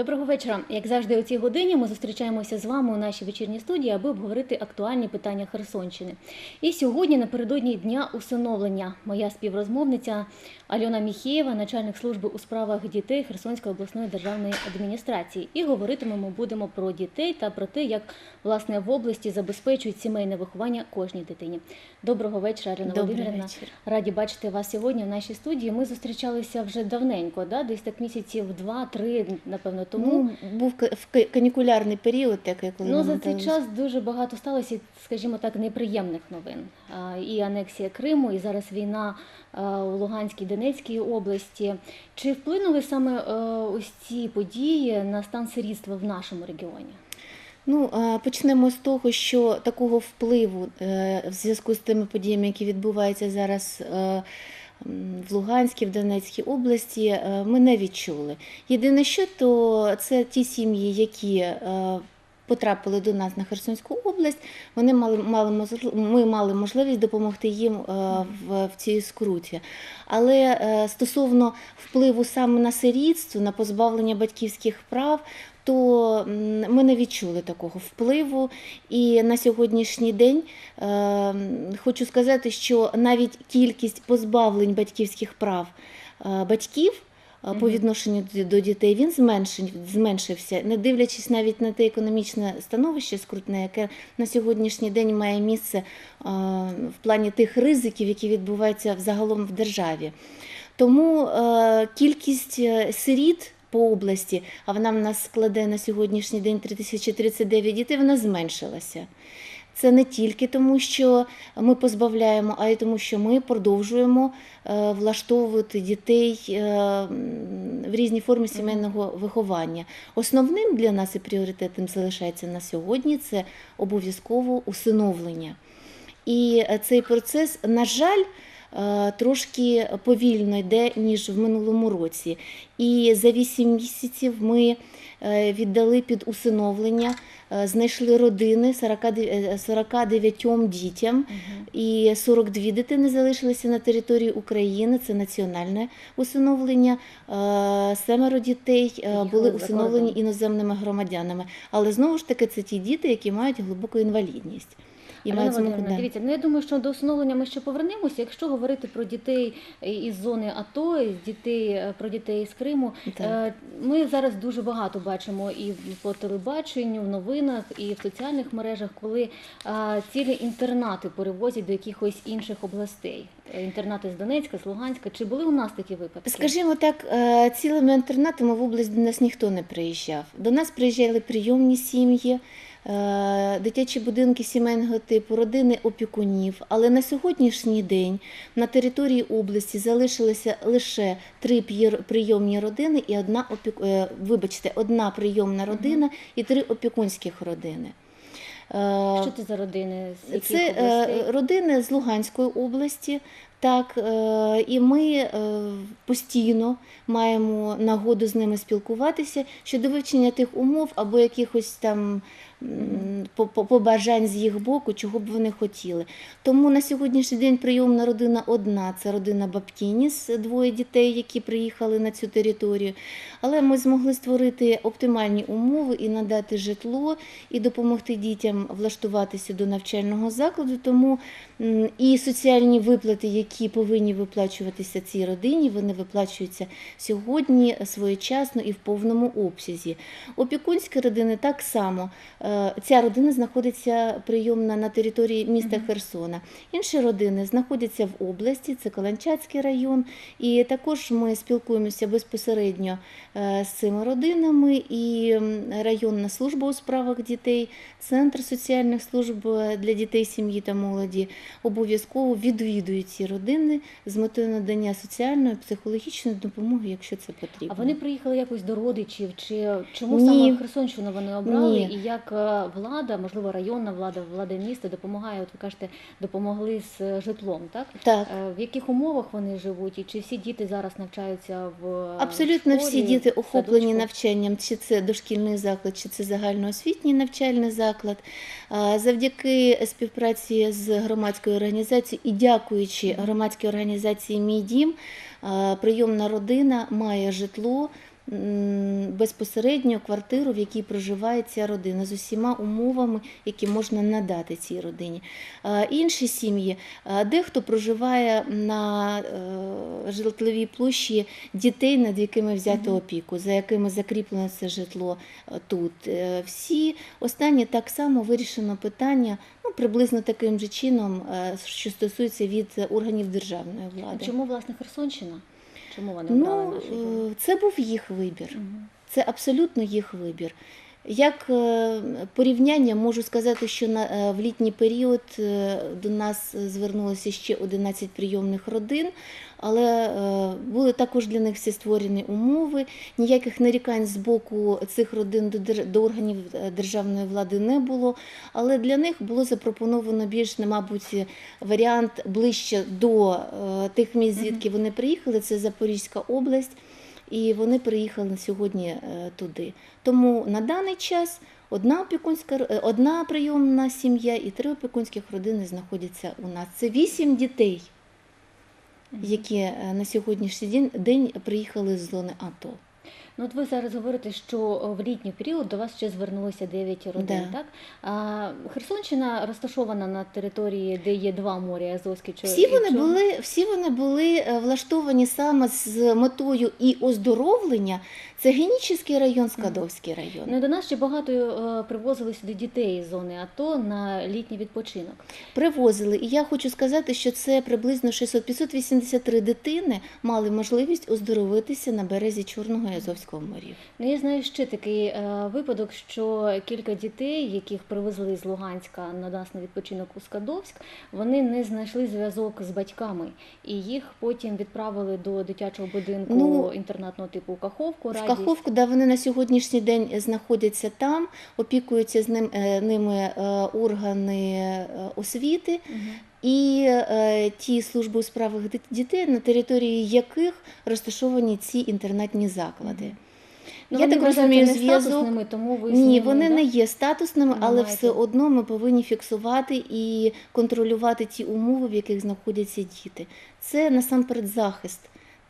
Доброго вечора. Як завжди, у цій годині ми зустрічаємося з вами у нашій вечірній студії, аби обговорити актуальні питання Херсонщини. І сьогодні, напередодні дня усиновлення, моя співрозмовниця Альона Міхєєва, начальник служби у справах дітей Херсонської обласної державної адміністрації. І говоритимемо будемо про дітей та про те, як власне в області забезпечують сімейне виховання кожній дитині. Доброго вечора, Альона Володимирівна. Раді бачити вас сьогодні в нашій студії. Ми зустрічалися вже давненько, да? десь так місяців два-три, напевно, тому. Ну, був в канікулярний період, так як коли Ну, за цей час дуже багато сталося, скажімо так, неприємних новин. І анексія Криму, і зараз війна у Луганській Донецькій області. Чи вплинули саме е, ось ці події на стан сирітства в нашому регіоні? Ну, почнемо з того, що такого впливу е, в зв'язку з тими подіями, які відбуваються зараз е, в Луганській, в Донецькій області, ми не відчули. Єдине, що то це ті сім'ї, які потрапили до нас на Херсонську область, вони мали, мали ми мали можливість допомогти їм е, в, в цій скруті. Але е, стосовно впливу саме на сирітство, на позбавлення батьківських прав, то ми не відчули такого впливу. І на сьогоднішній день е, хочу сказати, що навіть кількість позбавлень батьківських прав батьків. По відношенню до- дітей він зменшився, не дивлячись навіть на те економічне становище скрутне, яке на сьогоднішній день має місце в плані тих ризиків, які відбуваються взагалом в державі. Тому кількість е, сиріт по області, а вона в нас складе на сьогоднішній день 3039 дітей, вона зменшилася. Це не тільки тому, що ми позбавляємо, а й тому, що ми продовжуємо е, влаштовувати дітей е, в різній формі сімейного виховання. Основним для нас і пріоритетом залишається на сьогодні це обов'язково усиновлення. І цей процес, на жаль, е, трошки повільно йде, ніж в минулому році. І за 8 місяців ми віддали під усиновлення, знайшли родини 49 е, 49 дітям. І 42 дитини залишилися на території України. Це національне усиновлення. Е, Семеро дітей е, були усиновлені іноземними громадянами. Але знову ж таки, це ті діти, які мають глибоку інвалідність. І змогу- Володимирівна, дивіться, ну я думаю, що до усиновлення ми ще повернемося. Якщо говорити про дітей із зони АТО, із дітей е, про дітей з Криму, е, ми зараз дуже багато бачимо і по телебаченню, в новинах, і в соціальних мережах, коли е, цілі інтернати перевозять до якихось інших областей. Е, Інтернати з Донецька, з Луганська. Чи були у нас такі випадки? Скажімо так, е, цілими інтернатами в область до нас ніхто не приїжджав. До нас приїжджали прийомні сім'ї, дитячі будинки сімейного типу, родини опікунів. Але на сьогоднішній день на території області залишилися лише три прийомні родини і одна опік... е, вибачте, одна прийомна родина і три опікунських родини. Е, Що це за родини? З яких це областей? е, родини з Луганської області. Так, е, і ми е, постійно маємо нагоду з ними спілкуватися щодо вивчення тих умов або якихось там побажань з їх боку, чого б вони хотіли. Тому на сьогоднішній день прийомна родина одна це родина Бабкініс, двоє дітей, які приїхали на цю територію. Але ми змогли створити оптимальні умови і надати житло, і допомогти дітям влаштуватися до навчального закладу. Тому і соціальні виплати, які повинні виплачуватися цій родині, вони виплачуються сьогодні своєчасно і в повному обсязі. Опікунські родини так само. Е, Ця родина знаходиться прийомна на території міста Херсона. Інші родини знаходяться в області, це Каланчацький район. І також ми спілкуємося безпосередньо е, з цими родинами. І районна служба у справах дітей, центр соціальних служб е, для дітей, сім'ї та молоді обов'язково відвідують ці родини з метою надання соціальної психологічної допомоги, якщо це потрібно. А вони приїхали якось до родичів, чи чому Ні. саме Херсонщину вони обрали, Ні. і як влада, можливо, районна влада, влада міста допомагає? От ви кажете, допомогли з е, житлом, так? так. Е, В яких умовах вони живуть, і чи всі діти зараз навчаються в е, Абсолютно школі, всі діти охоплені садочку? навчанням, чи це дошкільний заклад, чи це загальноосвітній навчальний заклад. Завдяки співпраці з громадською організацією і дякуючи громадській організації Мій дім, прийомна родина має житло безпосередньо квартиру, в якій проживає ця родина, з усіма умовами, які можна надати цій родині. Інші сім'ї, дехто проживає на е, житловій площі дітей, над якими взято Мгм. опіку, за якими закріплено це житло е, тут. Е, Всі останні так само вирішено питання ну, приблизно таким же чином, що стосується від органів державної влади. Чому власне Херсонщина? Чому вони обрали Ну, наш регіон? е, це був їх вибір. Це абсолютно їх вибір. Як е, порівняння можу сказати, що на, е, в літній період до нас звернулося ще 11 прийомних родин, але е, були також для них всі створені умови. Ніяких нарікань з боку цих родин до, органів е, державної влади не було. Але для них було запропоновано більш, мабуть, варіант ближче до е, тих місць, звідки вони приїхали. Це Запорізька область. І вони приїхали сьогодні туди. Тому на даний час одна опікунська одна прийомна сім'я і три опікунських родини знаходяться у нас. Це вісім дітей. Які е, на сьогоднішній день, день приїхали з зони АТО. Ну, от ви зараз говорите, що в літній період до вас ще звернулося 9 родин, Да. так? А Херсонщина розташована на території, де є два моря Азовське чи Всі вони були, всі вони були е, влаштовані саме з метою і оздоровлення. Це Генічеський район, Скадовський район. Ну, до нас ще багато е, привозили сюди дітей з зони АТО на літній відпочинок. Привозили. І я хочу сказати, що це приблизно 600 583 дитини мали можливість оздоровитися на березі Чорного і Азовського морів. Ну, я знаю ще такий е, випадок, що кілька дітей, яких привезли з Луганська на нас на відпочинок у Скадовськ, вони не знайшли зв'язок з батьками, і їх потім відправили до дитячого будинку Ну, інтернатного типу Каховку. В Радість. Каховку, де вони на сьогоднішній день знаходяться там, опікуються з ним, е, ними е, органи е, освіти Мгм. І е, ті служби у справах дітей, на території яких розташовані ці інтернатні заклади. Ну, Я так розумію, не зв'язок. статусними, тому ви Ні, ними, вони да? не є статусними, але маєте. все одно ми повинні фіксувати і контролювати ті умови, в яких знаходяться діти. Це насамперед захист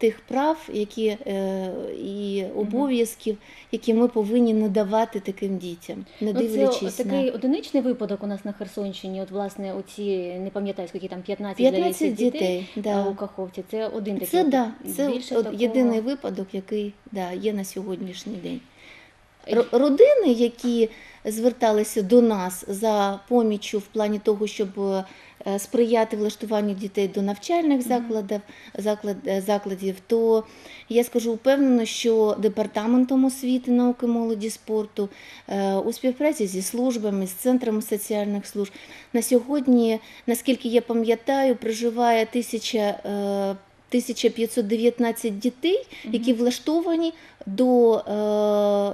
тих прав, які е, і обов'язків, які ми повинні надавати таким дітям, не Ну, дивлячись це на такий одиничний випадок у нас на Херсонщині. От, власне, оці, не пам'ятаю, скільки там 15, 15 здається, дітей. Да. у Каховці. Це один такий. Це да, це Більше от такого- єдиний випадок, який да, є на сьогоднішній день. Родини, які зверталися до нас за поміччю в плані того, щоб е, сприяти влаштуванню дітей до навчальних закладів, заклад, е, закладів, то я скажу впевнено, що департаментом освіти, науки, молоді, спорту е, у співпраці зі службами, з центрами соціальних служб на сьогодні, наскільки я пам'ятаю, проживає тисяча. Е, 1519 дітей, які влаштовані до е,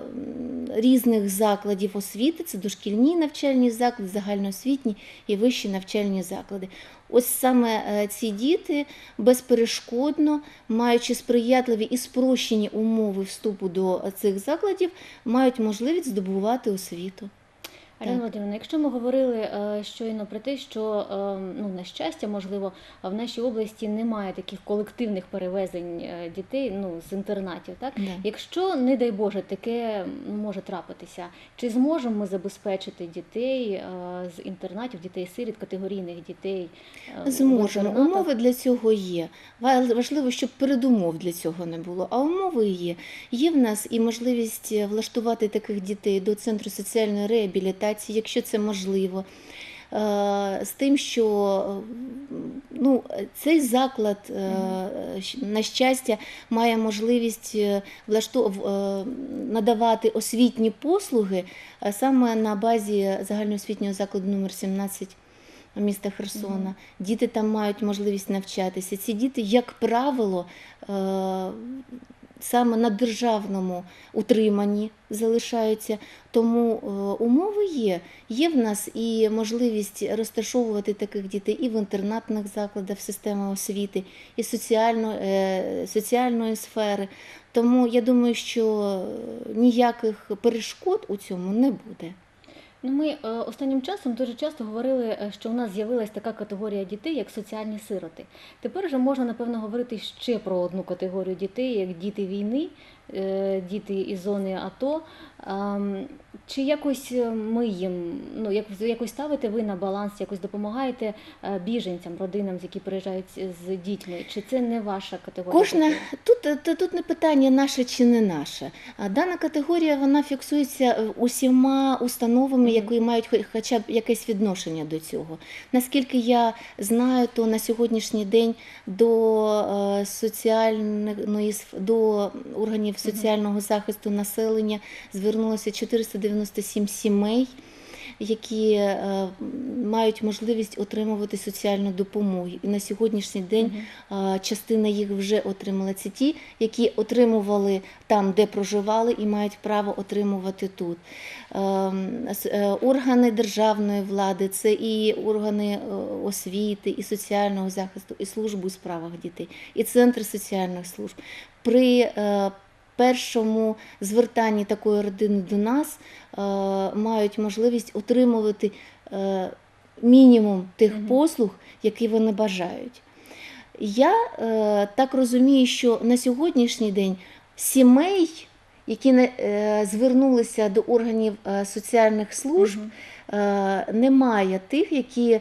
різних закладів освіти, це дошкільні навчальні заклади, загальноосвітні і вищі навчальні заклади. Ось саме е, ці діти безперешкодно, маючи сприятливі і спрощені умови вступу до цих закладів, мають можливість здобувати освіту. Аліна. Володимирівна, якщо ми говорили е, щойно про те, що е, ну на щастя, можливо, в нашій області немає таких колективних перевезень е, дітей ну з інтернатів, так Да. якщо не дай Боже таке може трапитися, чи зможемо ми забезпечити дітей з інтернатів, дітей сиріт, категорійних дітей? Зможемо. Умови для цього є. Важливо, щоб передумов для цього не було. А умови є. Є в нас і можливість влаштувати таких дітей до центру соціальної реабілітації, якщо це можливо. Е, З тим, що е, ну, цей заклад, е, на щастя, має можливість надавати освітні послуги саме на базі загальноосвітнього закладу номер 17 міста Херсона. Діти там мають можливість навчатися. Ці діти, як правило, саме на державному утриманні залишаються. Тому е, умови є. Є в нас і можливість розташовувати таких дітей і в інтернатних закладах системи освіти, і соціально, е, соціальної сфери. Тому я думаю, що ніяких перешкод у цьому не буде. Ну, ми е, останнім часом дуже часто говорили, е, що у нас з'явилась така категорія дітей, як соціальні сироти. Тепер вже можна напевно говорити ще про одну категорію дітей, як діти війни, діти із зони АТО. Чи якось е, ми їм, ну як якось ставите ви на баланс, якось допомагаєте е, біженцям, родинам, які приїжджають з дітьми? Чи це не ваша категорія? Кожна тут, тут, тут не питання наше чи не наше. Дана категорія вона фіксується е, усіма установами, які мають хоча б якесь відношення до цього. Наскільки я знаю, то на сьогоднішній день до е, соціальної до органів соціального захисту населення звернулося 497 сімей. Які е, мають можливість отримувати соціальну допомогу. І на сьогоднішній день Частина їх вже отримала. Це ті, які отримували там, де проживали, і мають право отримувати тут. Е, Органи державної влади, це і органи е, освіти, і соціального захисту, і служби у справах дітей, і центри соціальних служб. При е, першому звертанні такої родини до нас е, мають можливість отримувати е, мінімум тих послуг, які вони бажають. Я е, так розумію, що на сьогоднішній день сімей, які звернулися до органів соціальних служб, немає тих, які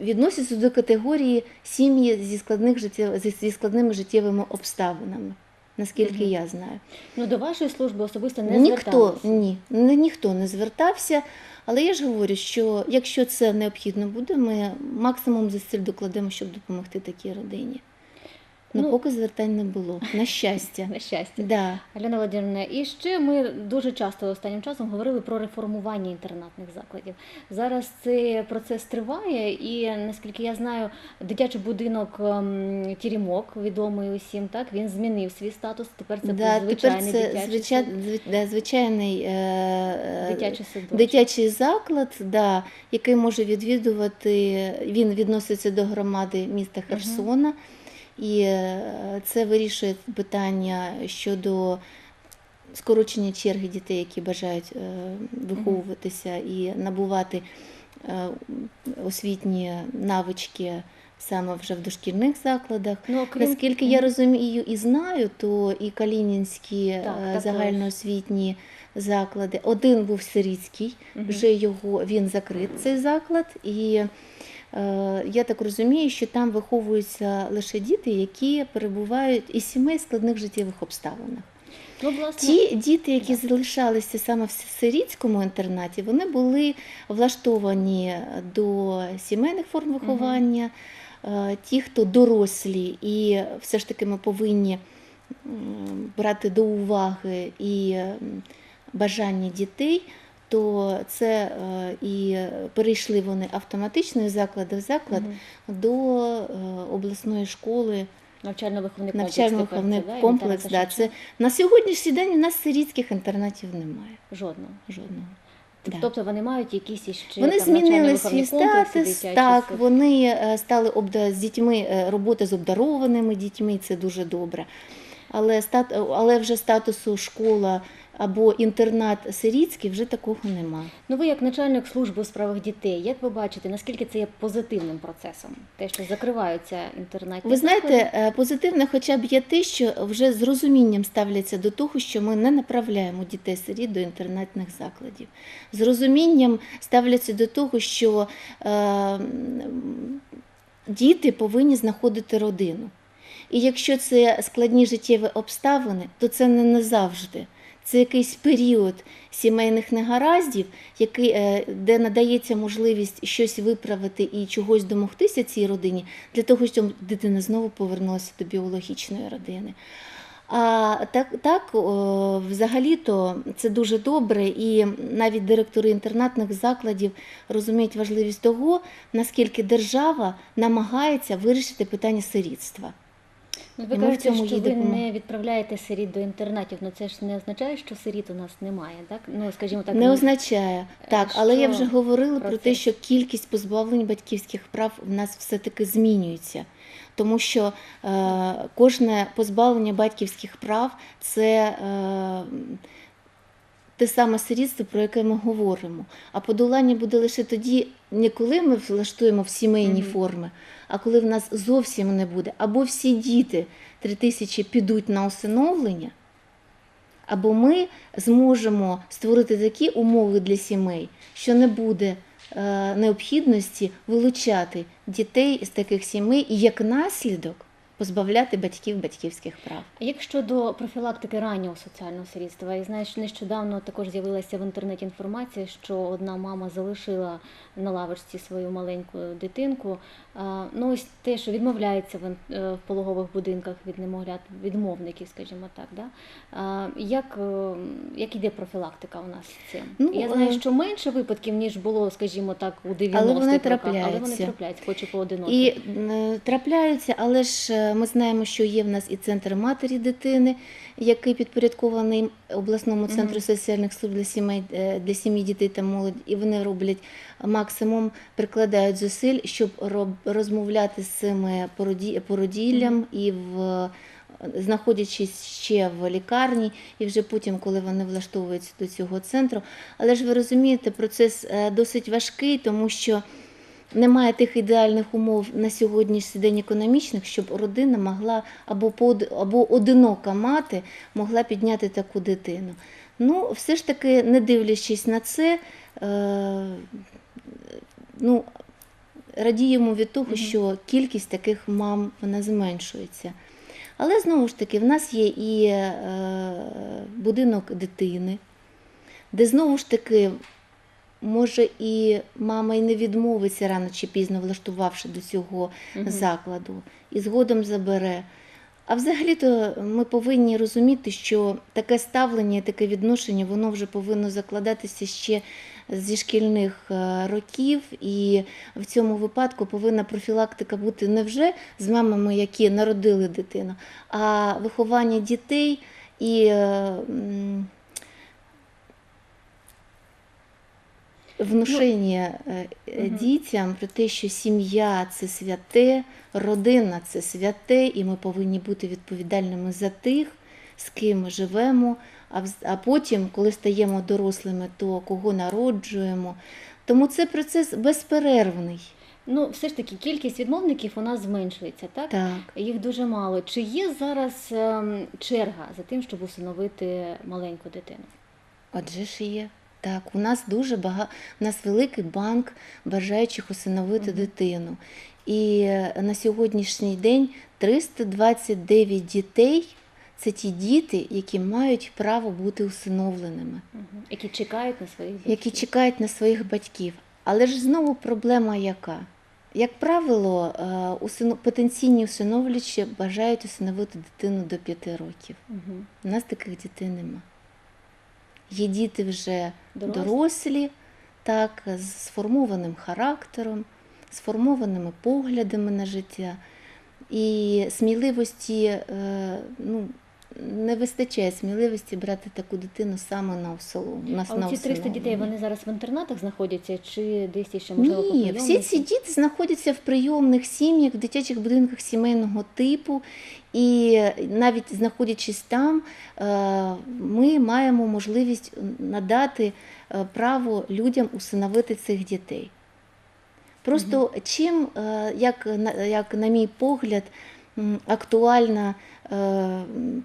відносяться до категорії сім'ї зі, складних зі, зі складними життєвими обставинами, наскільки я знаю. Ну до вашої служби особисто не ніхто, ні, ні, ніхто не звертався. Але я ж говорю, що якщо це необхідно буде, ми максимум зусиль докладемо, щоб допомогти такій родині. Ну, Ну, поки звертань не було, на щастя. На щастя. Да. Альона Володимирівна, і ще ми дуже часто останнім часом говорили про реформування інтернатних закладів. Зараз цей процес триває, і наскільки я знаю, дитячий будинок ем, Тірімок, відомий усім, так він змінив свій статус. Тепер це да, звичайний тепер це дитячий, звичай, да, звичайний е, е, дитячий садочок. дитячий заклад, да, який може відвідувати, він відноситься до громади міста Херсона. І е, це вирішує питання щодо скорочення черги дітей, які бажають е, виховуватися і набувати е, освітні навички саме вже в дошкільних закладах. Ну, окрім- Наскільки я розумію і знаю, то і Калінінські Так, загальноосвітні заклади. Один був сирітський, Мгм. вже його він закрит цей заклад. І я так розумію, що там виховуються лише діти, які перебувають із сімей складних життєвих обставинах. Ну, власне, Ті діти, які залишалися саме в сирітському інтернаті, вони були влаштовані до сімейних форм виховання. Е, Ті, хто дорослі, і все ж таки ми повинні брати до уваги і бажання дітей, то це е, і перейшли вони автоматично із закладу в заклад мгм. до е, обласної школи навчально-виховний комплекс. навчально-виховний тепер це, да, комплекс. Да, це на сьогоднішній день у нас сирітських інтернатів немає. Жодного. Жодного. Да. Тобто вони мають якісь іще Вони там, змінили свій статус. Так, сад- вони е, стали обда з дітьми роботи з обдарованими дітьми. Це дуже добре. Але стат, але вже статусу школа або інтернат сирітський вже такого немає. Ну, ви як начальник служби у справах дітей, як ви бачите, наскільки це є позитивним процесом? Те, що закриваються інтернатні Ви знаєте, е, позитивне хоча б є те, що вже з розумінням ставляться до того, що ми не направляємо дітей сиріт до інтернатних закладів. З розумінням ставляться до того, що е, діти повинні знаходити родину. І якщо це складні життєві обставини, то це не назавжди. Це якийсь період сімейних негараздів, який, е, де надається можливість щось виправити і чогось домогтися цій родині, для того, щоб дитина знову повернулася до біологічної родини. А так, так взагалі-то це дуже добре, і навіть директори інтернатних закладів розуміють важливість того, наскільки держава намагається вирішити питання сирітства. Ну, ви і кажете, що ви допомагаємо. не відправляєте сиріт до інтернатів, ну це ж не означає, що сиріт у нас немає, так? Ну, скажімо так, не ну, означає так, але я вже говорила про те, що кількість позбавлень батьківських прав в нас все-таки змінюється. Тому що е, кожне позбавлення батьківських прав це е, те саме сирітство, про яке ми говоримо. А подолання буде лише тоді, не коли ми влаштуємо в сімейні Мгм. форми, а коли в нас зовсім не буде. Або всі діти три тисячі підуть на усиновлення, або ми зможемо створити такі умови для сімей, що не буде е, необхідності вилучати дітей з таких сімей і як наслідок позбавляти батьків батьківських прав. А Як щодо профілактики раннього соціального слідства, і знаєш, нещодавно також з'явилася в інтернеті інформація, що одна мама залишила на лавочці свою маленьку дитинку. Ну ось те, що відмовляється в, е, в пологових будинках від немовлят, відмовників, скажімо так. Да? Як, е, як іде профілактика у нас з цим? Ну, Я знаю, е, що менше випадків, ніж було, скажімо так, у 90-х Але вони роках, але вони трапляються. хоч і поодинокі. І трапляються, але ж ми знаємо, що є в нас і центр матері дитини, який підпорядкований обласному центру соціальних служб для сімей е, для сім'ї, дітей та молоді, і вони роблять максимум, прикладають зусиль, щоб розмовляти з цими породі- породіллям і в. Знаходячись ще в лікарні, і вже потім, коли вони влаштовуються до цього центру. Але ж ви розумієте, процес е, досить важкий, тому що немає тих ідеальних умов на сьогоднішній день економічних, щоб родина могла або под, або одинока мати могла підняти таку дитину. Ну, все ж таки, не дивлячись на це, е, ну, радіємо від того, що кількість таких мам вона зменшується. Але знову ж таки, в нас є і е, будинок дитини, де знову ж таки може і мама і не відмовиться рано чи пізно, влаштувавши до цього Мгм. закладу, і згодом забере. А взагалі-то ми повинні розуміти, що таке ставлення, таке відношення, воно вже повинно закладатися ще зі шкільних е, років, і в цьому випадку повинна профілактика бути не вже з мамами, які народили дитину, а виховання дітей і е, м, внушення Мгм. дітям про те, що сім'я це святе, родина це святе, і ми повинні бути відповідальними за тих, з ким ми живемо. А, потім, коли стаємо дорослими, то кого народжуємо. Тому це процес безперервний. Ну, все ж таки, кількість відмовників у нас зменшується, так? Так. Їх дуже мало. Чи є зараз ем, черга за тим, щоб усиновити маленьку дитину? Отже ж є. Так, у нас дуже багато, у нас великий банк бажаючих усиновити Мгм. дитину. І на сьогоднішній день 329 дітей це ті діти, які мають право бути усиновленими, Мгм. Які чекають на своїх які чекають на своїх батьків. Але ж знову проблема яка? Як правило, е, потенційні усиновлювачі бажають усиновити дитину до 5 років. Мгм. У нас таких дітей нема. Є діти вже Дорослі? дорослі, так, з сформованим характером, сформованими поглядами на життя. І сміливості, е, ну, не вистачає сміливості брати таку дитину саме на усолу. На, А оці 300 дітей вони зараз в інтернатах знаходяться чи десь ще можливо Ні, всі ці діти знаходяться в прийомних сім'ях, в дитячих будинках сімейного типу, і навіть знаходячись там, е, ми маємо можливість надати е, право людям усиновити цих дітей. Просто чим, е, як, на- як на мій погляд, актуальна,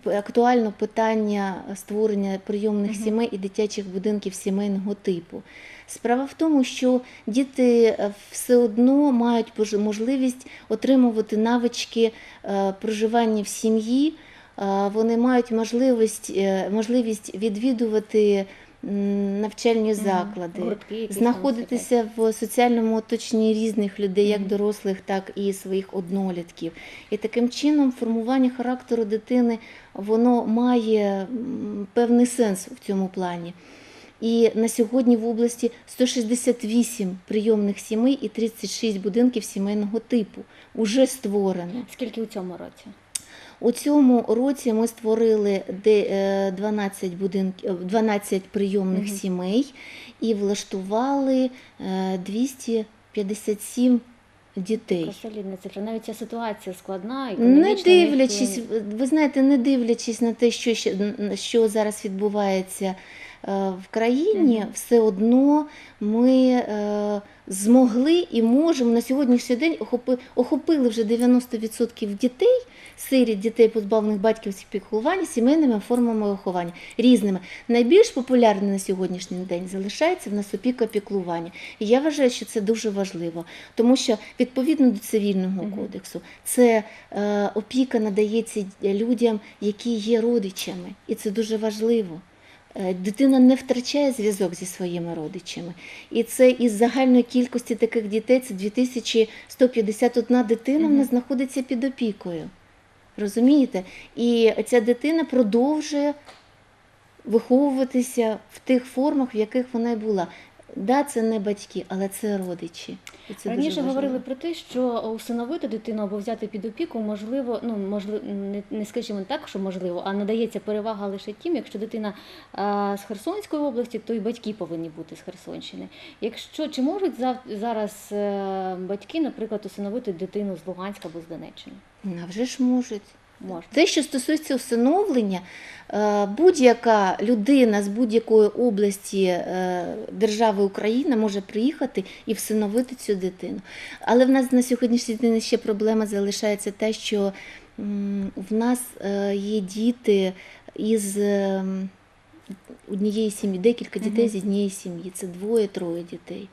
актуально питання створення прийомних сімей і дитячих будинків сімейного типу. Справа в тому, що діти е, все одно мають можливість отримувати навички е, проживання в сім'ї. Е, Вони мають можливість, е, можливість відвідувати навчальні заклади, Гуртки знаходитися в соціальному оточенні різних людей, як дорослих, так і своїх однолітків. І таким чином формування характеру дитини воно має певний сенс в цьому плані. І на сьогодні в області 168 прийомних сімей і 36 будинків сімейного типу вже створено. Скільки у цьому році? У цьому році ми створили де- е, 12 будинків, 12 прийомних угу. сімей і влаштували е, 257 дітей. Така солідна цифра. Навіть ця ситуація складна, Не дивлячись, ви знаєте, не дивлячись на те, що, що зараз відбувається в країні, все одно ми е, змогли і можемо на сьогоднішній день охопи, охопили вже 90% дітей, сиріт дітей, позбавлених батьківських піклування, сімейними формами виховання різними. Найбільш популярним на сьогоднішній день залишається в нас опіка піклування. І я вважаю, що це дуже важливо, тому що відповідно до цивільного кодексу це е, опіка надається людям, які є родичами, і це дуже важливо. Е, Дитина не втрачає зв'язок зі своїми родичами. І це із загальної кількості таких дітей це 2151 дитина в Мгм. нас знаходиться під опікою. Розумієте? І ця дитина продовжує виховуватися в тих формах, в яких вона й була. Да, це не батьки, але це родичі. І це Раніше говорили про те, що усиновити дитину або взяти під опіку можливо, ну можливо, не, не скажімо так, що можливо, а надається перевага лише тим, якщо дитина а, з Херсонської області, то і батьки повинні бути з Херсонщини. Якщо чи можуть зав- зараз е, батьки, наприклад, усиновити дитину з Луганська або з Донеччини? А вже ж можуть. Можна. Те, що стосується усиновлення, е, будь-яка людина з будь-якої області е, держави Україна може приїхати і всиновити цю дитину. Але в нас на сьогоднішній день ще проблема залишається те, що в нас е, є діти із е, однієї сім'ї, декілька дітей з однієї сім'ї. Це двоє-троє дітей.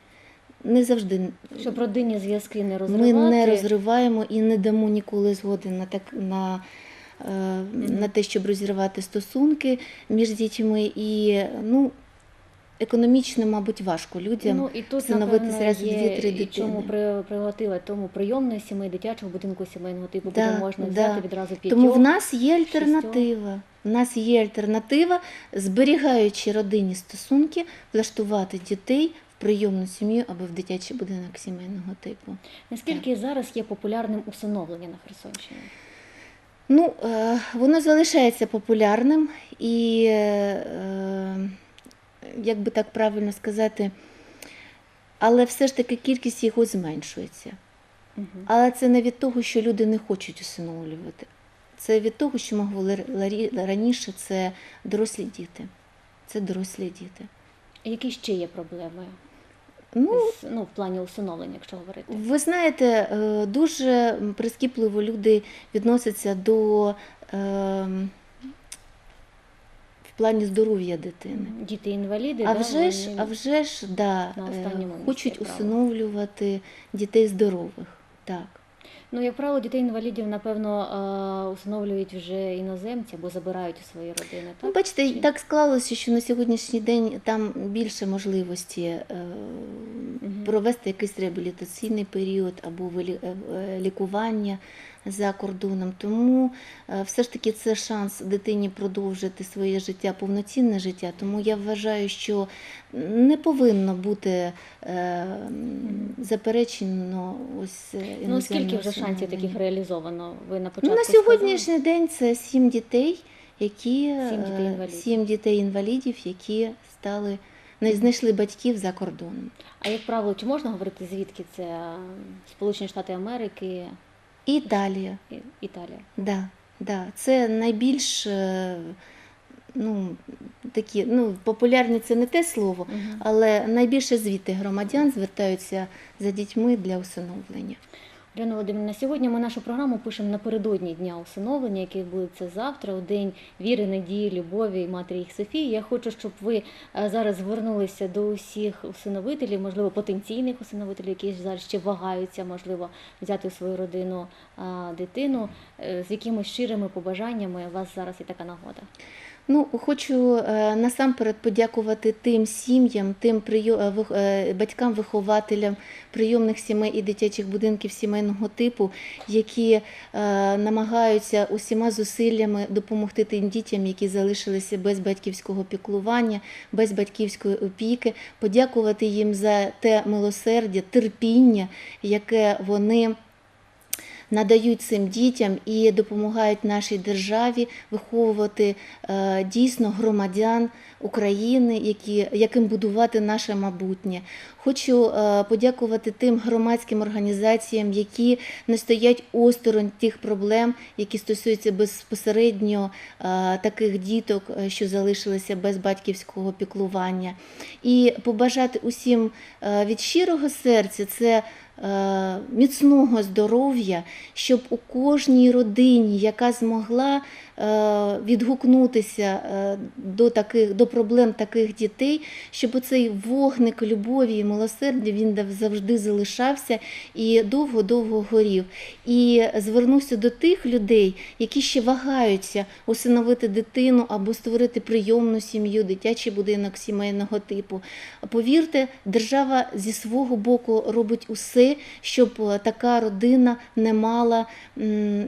Не завжди Щоб родинні зв'язки не розривати. ми не розриваємо і не дамо ніколи згоди на так на, е, на те, щоб розірвати стосунки між дітьми. І ну, економічно, мабуть, важко людям. Ну і тут всиновити напевно, дві-три чому дитини. при- приготила тому прийомної сімей, дитячого будинку сімейного типу, Да, куди можна да. взяти відразу п'ятьох. Тому в нас є альтернатива. В нас є альтернатива, зберігаючи родинні стосунки, влаштувати дітей прийомну сім'ю або в дитячий будинок сімейного типу. Наскільки зараз є популярним усиновлення на Херсонщині? Ну, е, воно залишається популярним і, е, як би так правильно сказати, але все ж таки кількість його зменшується. Угу. Але це не від того, що люди не хочуть усиновлювати. Це від того, що ми говорили раніше, це дорослі діти. Це дорослі діти. Які ще є проблеми Ну, ну, в плані усиновлення, якщо говорити? Ви знаєте, е, дуже прискіпливо люди відносяться до е, в плані здоров'я дитини. Діти інваліди, А да, вже ж, а вже ж да, е, хочуть усиновлювати дітей здорових. Так. Ну як правило, дітей інвалідів, напевно, е, усиновлюють вже іноземці або забирають у свої родини. Ну, Так? бачите, Чи- так склалося, що на сьогоднішній день там більше можливості е, провести якийсь реабілітаційний період або е, е, лікування за кордоном. Тому е, все ж таки це шанс дитині продовжити своє життя, повноцінне життя. Тому я вважаю, що не повинно бути е, заперечено ось е, Ну скільки вже шансів таких реалізовано? Ви на початку Ну, на сказали. сьогоднішній день це сім дітей, які Сім сім дітей-інвалідів, які стали не знайшли батьків за кордоном. А як правило, чи можна говорити звідки це Сполучені Штати Америки, Італія, і- Італія? да, да, це найбільш е, ну, такі, ну, популярні це не те слово, угу. але найбільше звідти громадян звертаються за дітьми для усиновлення. Ірина Володимирівна, сьогодні ми нашу програму пишемо напередодні дня усиновлення, який відбудеться завтра, у день віри, надії, любові матері їх Софії. Я хочу, щоб ви е, зараз звернулися до усіх усиновителів, можливо, потенційних усиновителів, які зараз ще вагаються, можливо, взяти в свою родину дитину. Е, З якимись щирими побажаннями у вас зараз є така нагода. Ну, хочу е, насамперед подякувати тим сім'ям, тим е, е, батькам-вихователям прийомних сімей і дитячих будинків сімейного типу, які намагаються усіма зусиллями допомогти тим дітям, які залишилися без батьківського піклування, без батьківської опіки, подякувати їм за те милосердя, терпіння, яке вони надають цим дітям і допомагають нашій державі виховувати е, дійсно громадян України, які, яким будувати наше майбутнє. Хочу е, подякувати тим громадським організаціям, які не стоять осторонь тих проблем, які стосуються безпосередньо е, таких діток, що залишилися без батьківського піклування. І побажати усім від щирого серця це міцного здоров'я, щоб у кожній родині, яка змогла е, відгукнутися е, до таких до проблем таких дітей, щоб оцей вогник любові і милосердя він завжди залишався і довго-довго горів. І звернуся до тих людей, які ще вагаються усиновити дитину або створити прийомну сім'ю, дитячий будинок сімейного типу. Повірте, держава зі свого боку робить усе, щоб е, така родина не мала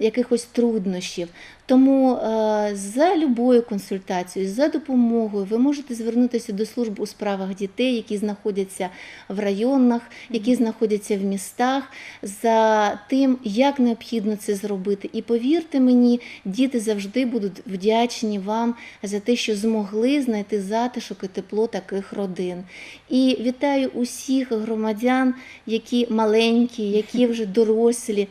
якихось труднощів. Тому е, за любою консультацією, за допомогою ви можете звернутися до служб у справах дітей, які знаходяться в районах, які знаходяться в містах, за тим, як необхідно це зробити. І повірте мені, діти завжди будуть вдячні вам за те, що змогли знайти затишок і тепло таких родин. І вітаю усіх громадян, які маленькі, які вже дорослі.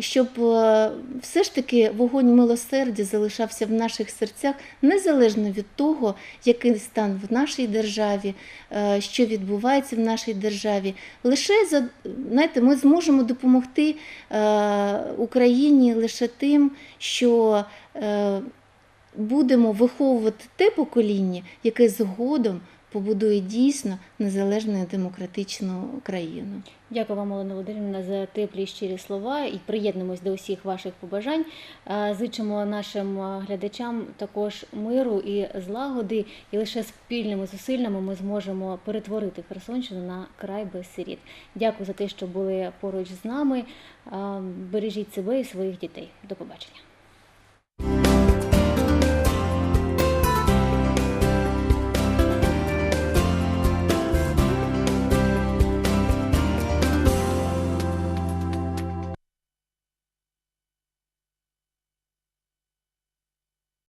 Щоб е, все ж таки вогонь милосердя залишався в наших серцях незалежно від того, який стан в нашій державі, е, що відбувається в нашій державі. Лише знаєте, ми зможемо допомогти е, Україні лише тим, що будемо виховувати те покоління, яке згодом побудує дійсно незалежну демократичну країну. Дякую вам, Олена Володимирівна, за теплі щирі слова і приєднуємось до усіх ваших побажань. Е, Зичимо нашим глядачам також миру і злагоди, і лише спільними зусиллями ми зможемо перетворити Херсонщину на край без сиріт. Дякую за те, що були поруч з нами. Е, Бережіть себе і своїх дітей. До побачення.